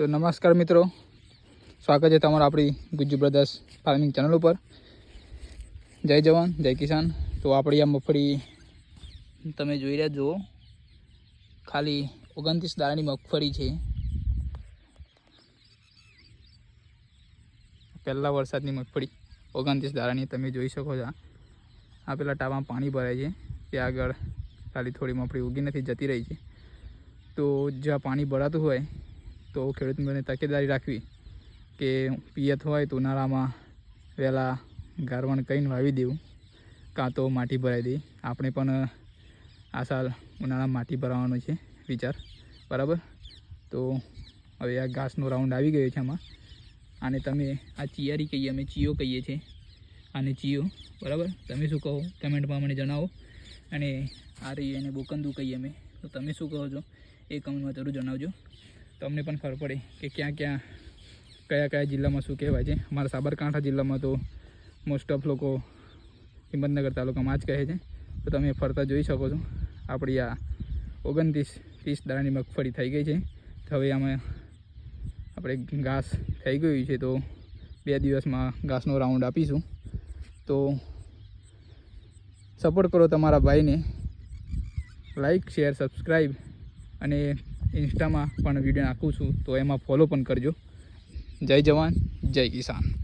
તો નમસ્કાર મિત્રો. સ્વાગત છે તમારું આપણી ગુજ્જુ બ્રધર્સ ફાર્મિંગ ચેનલ ઉપર. જય જવાન, જય કિસાન. તો આપણી આ મગફળી તમે જોઈ રહ્યા જુઓ. ખાલી ઓગણત્રીસ દાણાની મગફળી છે. પહેલાં વરસાદની મગફળી ઓગણત્રીસ દાણાની તમે જોઈ શકો છો. આ પેલા ટાવામાં પાણી ભરાય છે. ત્યાં આગળ ખાલી થોડી મગફળી ઉગી નથી, જતી રહી છે. તો જ્યાં પાણી ભરાતું હોય તો ખેડૂતોને તકેદારી રાખવી કે પિયત હોય તો ઉનાળામાં વહેલા ગારવણ કહીને વાવી દેવું, કાં તો માટી ભરાઈ દે. આપણે પણ આ સાલ ઉનાળામાં માટી ભરાવાનો છે વિચાર. બરાબર? તો હવે આ ઘાસનો રાઉન્ડ આવી ગયો છે આમાં. આને તમે આ ચિયારી કહીએ, અમે ચિયો કહીએ છીએ. આને ચિયો. બરાબર? તમે શું કહો? કમેન્ટમાં મને જણાવો. અને આ રહી એને બોકંદુ કહીએ અમે. તો તમે શું કહો છો? એ કમેન્ટમાં જરૂર જણાવજો. તો અમને પણ ખબર પડે કે ક્યાં ક્યાં, કયા કયા જિલ્લામાં શું કહેવાય છે. અમારા સાબરકાંઠા જિલ્લામાં તો મોસ્ટ ઓફ લોકો હિંમતનગર તાલુકામાં જ કહે છે. તો તમે ફરતા જોઈ શકો છો. આપણી આ ઓગણત્રીસ ત્રીસ દાણાની મગફળી થઈ ગઈ છે. તો હવે આમાં આપણે ઘાસ થઈ ગયું છે તો બે દિવસમાં ઘાસનો રાઉન્ડ આપીશું. તો સપોર્ટ કરો તમારા ભાઈને. લાઈક શેર સબસ્ક્રાઈબ અને ઇન્સ્ટામાં પણ વીડિયો નાખું છું તો એમાં ફોલો પણ કરજો. જય જવાન જય કિસાન.